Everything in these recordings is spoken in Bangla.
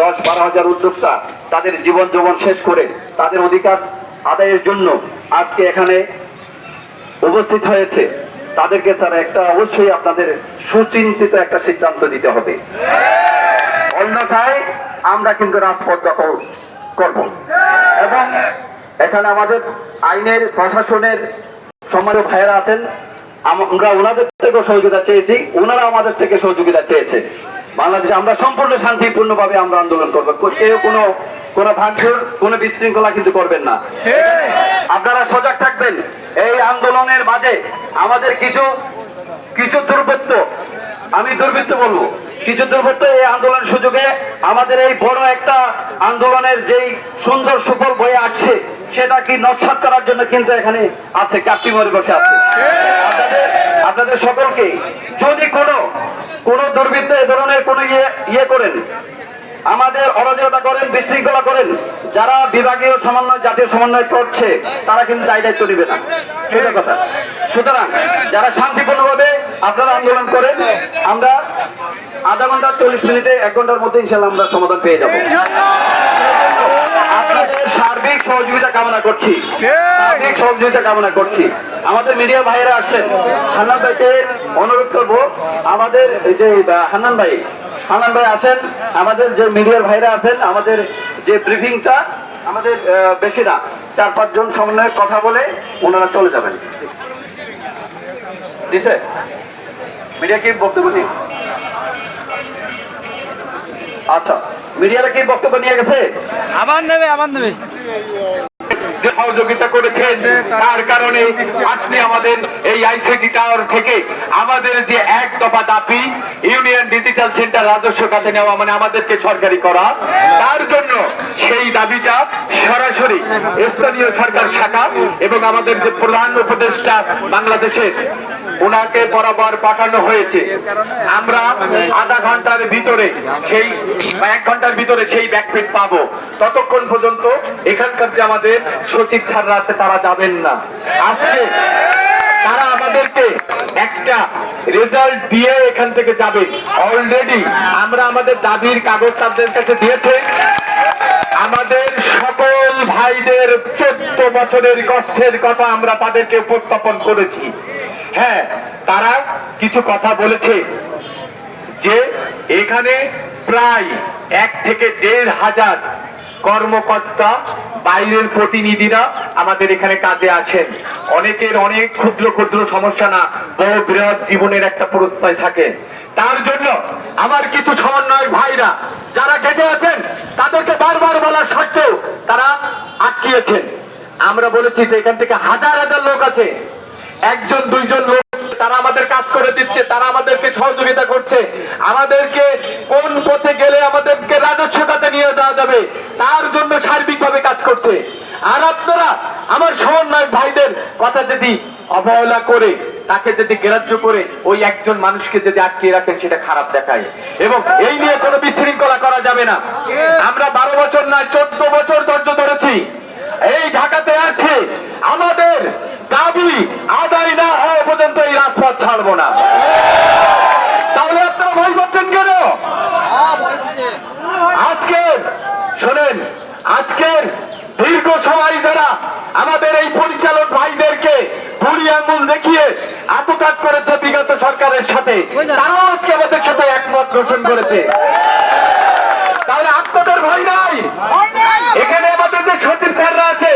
দশ বারো হাজার উদ্যোক্তা তাদের জীবন যৌবন শেষ করে তাদের অধিকার আদায়ের জন্য আজকে এখানে উপস্থিত হয়েছে। তাদেরকে স্যার একটা অবশ্যই আপনাদের সুচিন্তিত একটা সিদ্ধান্ত দিতে হবে। অন্যথায় আমরা কিন্তু রাজপথ দখল করব। এবং এখানে আমাদের আইনের, প্রশাসনের সম্মানীয় ভাইয়েরা আছেন। আমরা ওনাদের থেকেও সহযোগিতা চেয়েছি। ওনারা আমাদের থেকে সহযোগিতা চেয়েছে। বাংলাদেশে আমরা সম্পূর্ণ শান্তিপূর্ণভাবে আমরা আন্দোলন করব। কেউ কোনো কোনো ভাঙচুর, কোনো বিশৃঙ্খলা কিন্তু করবেন না। আপনারা সজাগ থাকবেন। এই আন্দোলনের মাঝে আমাদের কিছু কিছু দুর্বৃত্ত, আমি দুর্বৃত্ত বলব, কিছু দুর্বৃত্ত এই আন্দোলনের সুযোগে আমাদের এই বড় একটা আন্দোলনের যেই সুন্দর সুফল বয়ে আসছে, সেটা কি নস্বাত করার জন্য কিন্তু এখানে আছে মরে বসে আছে। আপনাদের সকলকে যদি কোনো কোনো দুর্বৃত্ত এ ধরনের কোনো ইয়ে ইয়ে করেন, আমাদের অরাজকতা করেন, বিশৃঙ্খলা করেন, যারা বিভাগীয় সমন্বয়, জাতীয় সমন্বয় করছে, তারা কিন্তু দায় দায়িত্ব নেবে না। সেটা কথা। সুতরাং যারা শান্তিপূর্ণভাবে আপনারা আন্দোলন করেন, আমরা আধা ঘণ্টা চল্লিশ মিনিটে এক ঘণ্টার মধ্যে ইনশাল্লাহ আমরা সমাধান পেয়ে যাব। সহযোগিতা কামনা করছি। সার্বিক সহযোগিতা কামনা করছি। আমাদের মিডিয়া ভাইয়েরা আসছেন। হান্নান ভাইকে অনুরোধ করব আমাদের যে হান্নান ভাই হান্নান ভাই আসেন। আমাদের যে মিডিয়ার ভাইরা আছেন আমাদের যে ব্রিফিংটা আমাদের বেশি না চার পাঁচজন সমন্বয়ে কথা বলে ওনারা চলে যাবেন। দিছে? মিডিয়া কি বক্তব্য নেই? আচ্ছা। মিডিয়ারা কি বক্তব্য নিয়ে গেছে? আবার নেবে আবার নেবে। যে সহযোগিতা করেছেন তার কারণে আজকে আমাদের এই আইসিটি টাওয়ার থেকে আমাদের যে এক দফা দাবি ইউনিয়ন ডিজিটাল সেন্টার রাজস্ব খাতে নেওয়া মানে আমাদেরকে সরকারি করা তার জন্য সেই দাবিটা সরাসরি স্থানীয় সরকার শাখা এবং আমাদের যে প্রধান উপদেষ্টা বাংলাদেশের ওনাকে বরাবর পাঠানো হয়েছে। আমরা আধা ঘণ্টার ভিতরে সেই, বা এক ঘণ্টার ভিতরে সেই ব্যাকপিট পাবো। ততক্ষণ পর্যন্ত এখানকার যে আমাদের সচিব ছাড়রা আছে, তারা যাবেন না। আজকে তারা আমাদেরকে একটা রেজাল্ট দিয়ে এখান থেকে যাবে। অলরেডি আমরা আমাদের দাবির কাগজ তাদের কাছে দিয়েছে। আমাদের সকল ভাইদের চোদ্দ বছরের কষ্টের কথা আমরা তাদেরকে উপস্থাপন করেছি। হ্যাঁ তারা কিছু কথা বলেছে যে এখানে প্রায় এক থেকে দেড় হাজার কর্মকর্তা, বাইরের প্রতিনিধিরা আমাদের এখানে কাজে আসেন। অনেকের অনেক ক্ষুদ্র ক্ষুদ্র সমস্যা না বড় বৃহৎ জীবনের একটা প্রস্তায় থাকে। তার জন্য আমার কিছু সমন্বয় ভাইরা যারা গেটে আছেন, তাদেরকে বারবার বলার সত্ত্বেও তারা আটকিয়েছেন। আমরা বলেছি যে এখান থেকে হাজার হাজার লোক আছে। একজন, দুইজন লোক, তারা আমাদের কাজ করে দিচ্ছে, তারা আমাদেরকে সহযোগিতা করছে। আমাদেরকে কোন পথে গেলে আমাদেরকে রাজস্ব খাতে নিয়ে যাওয়া যাবে, তার জন্য সার্বিকভাবে কাজ করছে। আর আপনারা, আমার সমন্বয় ভাইদের কথা যদি অবহেলা করে, তাকে যদি গ্রাহ্য করে, ওই একজন মানুষকে যদি আটকিয়ে রাখেন, সেটা খারাপ দেখায়। এবং এই নিয়ে কোনো বিশৃঙ্খলা করা যাবে না। আমরা বারো বছর না চোদ্দ বছর ধৈর্য ধরেছি। এই ঢাকাতে আছে। আমাদের দাবি, আদায় না হওয়া পর্যন্ত এই রাজপথ ছাড়বো না। তাহলে আপনারা ভয় পাচ্ছেন কেন? আজকের, শোনেন, আজকের দীর্ঘ সময় যারা আমাদের এই পরিচালক ভাইদেরকে বুড়ি আঙ্গুল দেখিয়ে আত্মঘাত করেছে বিগত সরকারের সাথে, তারাও আজকে আমাদের সাথে একমত পোষণ করেছে। তাহলে আপনাদের ভয় নাই? এখানে আমাদের যে সচিব স্যাররা আছে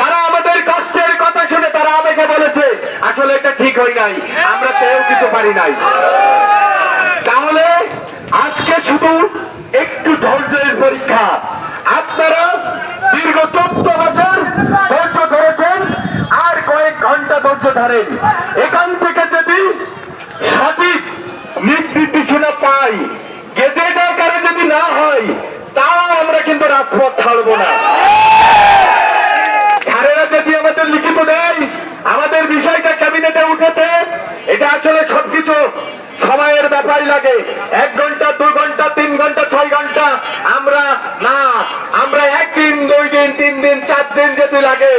তারা আমাদের কষ্টের কথা শুনে তারা আমাকে বলেছে আসলে এটা ঠিক হয় নাই আমরা চেয়েও কিছু পারি নাই। তাহলে আজকে শুধু একটু ধৈর্যের পরীক্ষা। আপনারা দীর্ঘ চোদ্দ বছর ধৈর্য ধরেছেন আর কয়েক ঘণ্টা ধৈর্য ধরেন। এখান থেকে যদি সঠিক নির্দেশনা পাই গেজেট আকারে যদি না হয় বিষয়টা ক্যাবিনেটে উঠেছে, এটা আসলে সবকিছু সময়ের ব্যাপার লাগে। এক ঘণ্টা, দু ঘণ্টা, তিন ঘণ্টা, ছয় ঘণ্টা, আমরা না, আমরা একদিন, দুই দিন, তিন দিন, চার দিন যদি লাগে,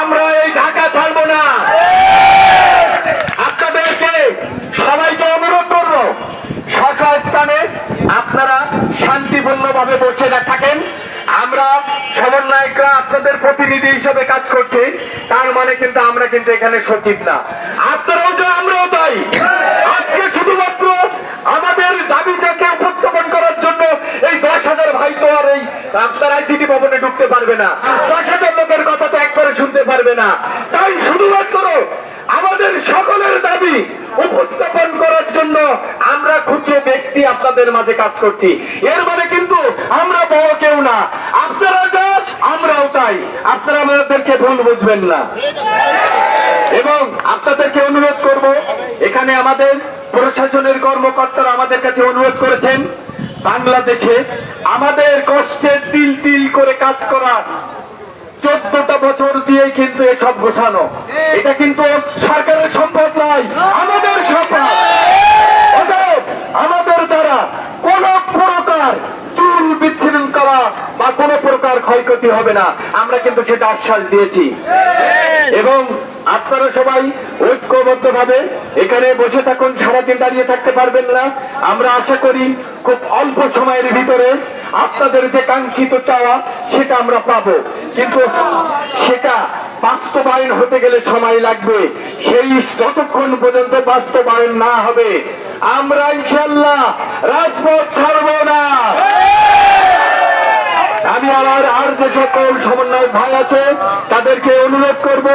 আমরা এই ঢাকা ছাড়বো না আপনাদেরকে সবাইকে অনুরোধ করব স্ব স্থানে আপনারা শান্তি শান্তিপূর্ণভাবে বসে না থাকেন আমরা সমন্বয়করা আপনাদের প্রতিনিধি হিসেবে কাজ করছি, তার মানে কিন্তু আমরা কিন্তু এখানে সচিব না। আপনারাও তো আমরাও তাই আজকে শুধুমাত্র আমাদের দাবিটাকে উপস্থাপন করার জন্য এই দশ হাজার ভাই তো আর এই আপনার আইসিটি ভবনে ঢুকতে পারবে না। দশ হাজার লোকের কথা তো একবারে শুনতে পারবে না। তাই শুধুমাত্র আমাদের সকলের দাবি উপস্থাপন করার জন্য আমরা ক্ষুদ্র ব্যক্তি আপনাদের মাঝে কাজ করছি। এর মানে কিন্তু আমরা বড় কেউ না। আপনারা যা আমরাও তাই আপনারা আমাদেরকে ভুল বুঝবেন না। এবং আপনাদেরকে অনুরোধ করব, এখানে আমাদের প্রশাসনের কর্মকর্তারা আমাদের কাছে অনুরোধ করেছেন, বাংলাদেশে আমাদের কষ্টে তিল তিল করে কাজ করা চোদ্দটা বছর দিয়ে কিন্তু এসব গোছানো। এটা কিন্তু সরকারের সম্পদ নয়, আমাদের সম্পদ অতএব আমাদের দ্বারা কোন প্রকার চুল বিচ্ছিন্ন করা বা কোন প্রকার ক্ষয়ক্ষতি হবে না। আমরা কিন্তু সেটা আশ্বাস দিয়েছি। এবং আপনারা সবাই ঐক্যবদ্ধভাবে এখানে বসে থাকুন, সারাদিন দাঁড়িয়ে থাকতে পারবেন না। আমরা আশা করি খুব অল্প সময়ের ভিতরে আপনাদের যে কাঙ্ক্ষিত চাওয়া, সেটা আমরা পাবো। কিন্তু সেটা বাস্তবায়ন হতে গেলে সময় লাগবে। সেই যতক্ষণ পর্যন্ত বাস্তবায়ন না হবে, আমরা ইনশাল্লাহ রাজপথ ছাড়বো না। আমি আমার আর যে সকল সমন্বয় ভাই আছে, তাদেরকে অনুরোধ করব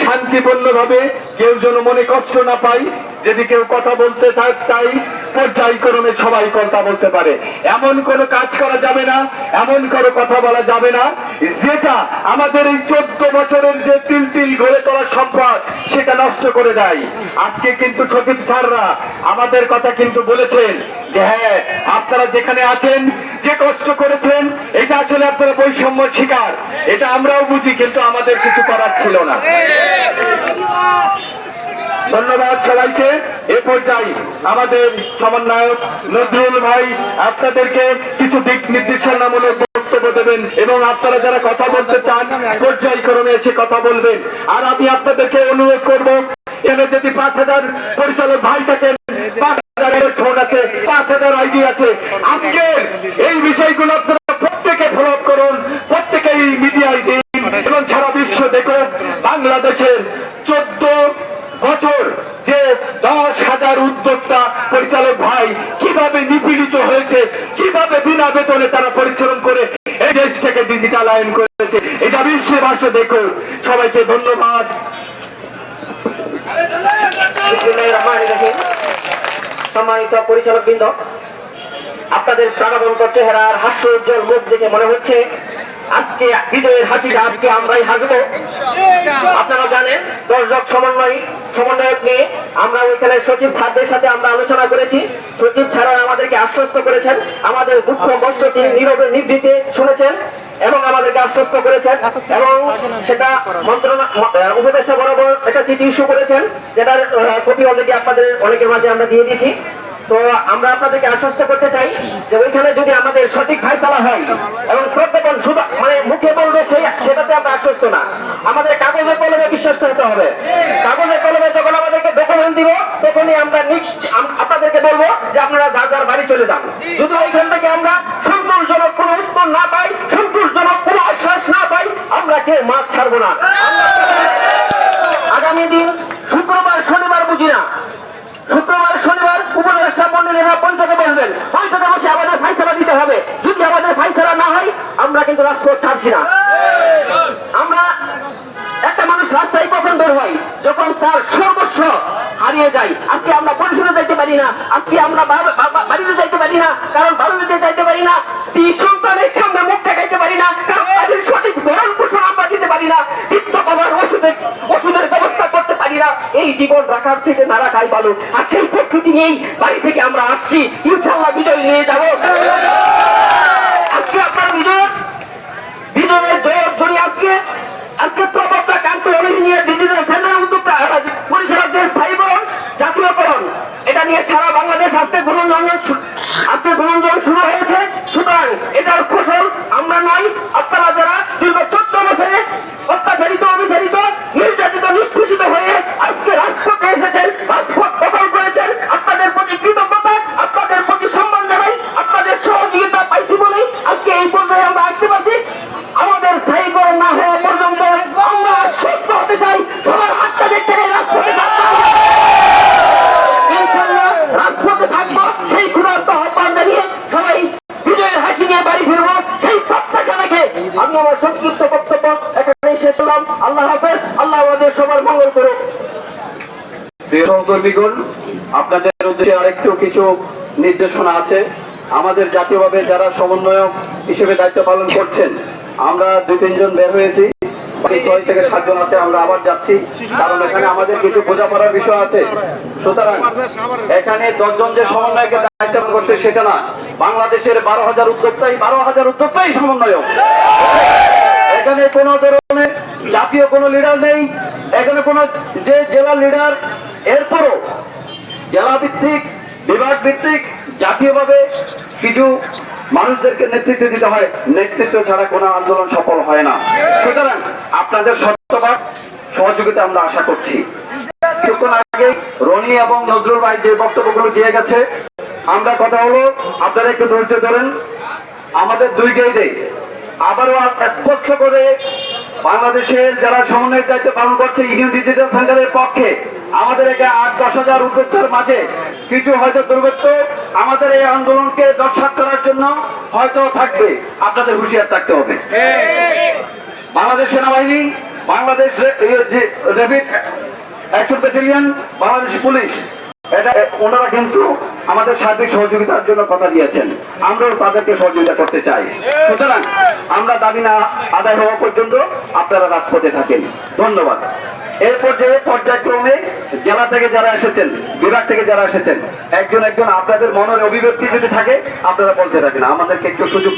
শান্তিপূর্ণ ভাবে কেউ যেন মনে কষ্ট না পাই যদি কেউ কথা বলতে চাই পর্যায়ক্রমে সবাই কথা বলতে পারে। এমন কোনো কাজ করা যাবে না, এমন কোনো কথা বলা যাবে না। যেটা আমাদের এই চোদ্দ বছরের যে তিল তিল গড়ে তোলা সম্পদ, সেটা নষ্ট করে দেয়। আজকে কিন্তু সচিব স্যাররা আমাদের কথা কিন্তু বলেছেন যে হ্যাঁ আপনারা যেখানে আছেন, যে কষ্ট করেছেন, এটা আসলে আপনারা বৈষম্য শিকার। এটা আমরাও বুঝি, কিন্তু আমাদের কিছু করার ছিল না। ধন্যবাদ সবাইকে। এ পর্যায়ে আমাদের সমন্বয়ক নজরুল ভাই আপনাদেরকে কিছু দিক নির্দেশনামূলক বক্তব্য দেবেন এবং আপনারা যারা কথা বলতে চান, পর্যায়ক্রমে এসে কথা বলবেন। আর আমি আপনাদেরকে অনুরোধ করব এখানে যদি পাঁচ হাজার পরিচালক ভাই থাকেন, পাঁচ হাজারের ফোন আছে, পাঁচ হাজার আইডি আছে। আজকের এই বিষয়গুলো আপনারা প্রত্যেকে ফলো করুন প্রত্যেকেই মিডিয়ায় দিন এবং সারা বিশ্ব দেখো বাংলাদেশের চোদ্দ বছর যে দশ হাজার উদ্যোক্তা পরিচালক ভাই কীভাবে নিপীড়িত হয়েছে কীভাবে বিনা বেতনে তারা পরিশ্রম করে এই দেশটাকে ডিজিটাল আয়ন করেছে। এটা বিশ্বের ভাষা দেখো। সবাইকে ধন্যবাদ। সম্মানিত পরিচালক বৃন্দ আপনাদের প্রাণবন্ত চেহারার হাস্য উজ্জ্বল মুখ দেখে মনে হচ্ছে। আজকে বিজয়ের হাসিটা, আজকে আমরাই হাসবো। আপনারা জানেন, দর্শক সমন্বয় সমন্বয়ক নিয়ে আমরা ওইখানে সচিব স্যারদের সাথে আমরা আলোচনা করেছি। সচিব ছাড়া আমাদেরকে আশ্বস্ত করেছেন। আমাদের দুঃখ কষ্ট তিনি নীরবে নিবৃতে শুনেছেন এবং আমাদেরকে আশ্বস্ত করেছেন এবং সেটা মন্ত্রণা আহ, উপদেষ্টা বরাবর একটা চিঠি ইস্যু করেছেন যেটার কপি অলরেডি আপনাদের অনেকের মাঝে আমরা দিয়ে দিয়েছি। তো আমরা আপনাদেরকে আশ্বস্ত করতে চাই যে ওইখানে যদি আমাদের সঠিক ফাইসলা হয় এবং প্রজ্ঞাপন শুধু মানে মুখে বলবে সেই সেটাতে আমরা আশ্বস্ত না। আমাদের কাগজে কলমে বিশ্বাস করতে হবে। কাগজে কলমে যখন আমাদেরকে ডকুমেন্ট দিব, তখনই আমরা আপনাদেরকে বলব যে আপনারা যার যার বাড়ি চলে যান। যদি ওইখান থেকে আমরা সন্তোষজনক কোনো উত্তর না পাই, সন্তোষজনক কোনো আশ্বাস না পাই, আমরা কেউ মাছ ছাড়বো না। আগামী দিন উপদেষ্টা মন্ডলীরা পঞ্চকে বসবেন। পঞ্চকে বসে আমাদের ফাইসলা দিতে হবে। যদি আমাদের ফাইসলা না হয়, আমরা কিন্তু রাজপথ ছাড়ছি না। আমরা একটা মানুষ রাস্তায় কখন বের হয়? যখন তার সর্বস্ব হারিয়ে যায়। আজকে আমরা পরিষদে যাইতে পারি না। আজকে আমরা বাড়িতে যাইতে পারি না। কারণ বাড়িতে যাইতে পারি না। সন্তানের সামনে মুখ দেখাইতে পারি না। কারণ সঠিক ভরণ পোষণ আমরা দিতে পারি না। এই জীবন রাখার থেকে না রাখাই ভালো। আর সেই প্রস্তুতি নিয়েই বাড়ি থেকে আমরা আসছি। ইনশাল্লাহ বিজয় নিয়ে যাব। আজকে আপনার বিজয় বিজয়ের জয়ের জন্য আজকে। আজকে প্রবক্তা কান্ত নিয়ে ডিজিটাল সেন্টার আহ, পরিচালকদের স্থায়ীকরণ জাতীয়করণ এটা নিয়ে সারা বাংলাদেশ আজকে গুণঞ্জন আজকে গুণঞ্জন শুরু হয়েছে। সুতরাং এটার সংক্ষিপ্ত বক্তব্য এখানেই শেষ করলাম আল্লাহ হাফেজ, আল্লাহ আমাদের সবার মঙ্গল করুক। সহকর্মীগণ, আপনাদের উদ্দেশ্যে আরেকটু কিছু নির্দেশনা আছে। আমাদের জাতীয়ভাবে যারা সমন্বয়ক হিসেবে দায়িত্ব পালন করছেন, আমরা দুই তিনজন বের হয়েছি। বাংলাদেশের বারো হাজার উদ্যোক্তাই বারো হাজার উদ্যোক্তাই সমন্বয়ক। এখানে কোন ধরনের জাতীয় কোনো লিডার নেই। এখানে কোন যে জেলা লিডার এরপরও জেলা ভিত্তিক, বিভাগ ভিত্তিক জাতীয়ভাবে কিছু মানুষদেরকে নেতৃত্ব দিতে হয়। নেতৃত্ব ছাড়া কোনো আন্দোলন সফল হয় না। সুতরাং আপনাদের শতভাগ সহযোগিতা আমরা আশা করছি। কিছুক্ষণ আগে রনি এবং নজরুল ভাই যে বক্তব্যগুলো দিয়ে গেছে, আমরা কথা হলো, আপনারা একটু ধৈর্য ধরেন, আমাদের দুই গেইডে আবারও স্পষ্ট করে বাংলাদেশের যারা সমন্বয়ের দায়িত্ব পালন করছে, ইউনিয়ন ডিজিটাল সেন্টারের পক্ষে আমাদের একে আট দশ হাজার উদ্যোক্তার মাঝে কিছু হয়তো দুর্বৃত্ত আমাদের এই আন্দোলনকে দর্শক করার জন্য হয়তো থাকবে। আপনাদের হুঁশিয়ার থাকতে হবে। বাংলাদেশ সেনাবাহিনী, বাংলাদেশ রে- এই অ্যাকশন ব্যাটালিয়ন বাংলাদেশ পুলিশ। এটা ওনারা কিন্তু আমাদের সার্বিক সহযোগিতার জন্য কথা দিয়েছেন। আমরাও তাদেরকে সহযোগিতা করতে চাই। সুতরাং আমরা দাবি না, আদায় হওয়া পর্যন্ত আপনারা রাজপথে থাকেন। ধন্যবাদ। এরপর যে পর্যায়ক্রমে জেলা থেকে যারা এসেছেন, বিভাগ থেকে যারা এসেছেন, একজন একজন আপনাদের মনের অভিব্যক্তি যদি থাকে, আপনারা বলতে থাকেন আমাদেরকে একটু সুযোগ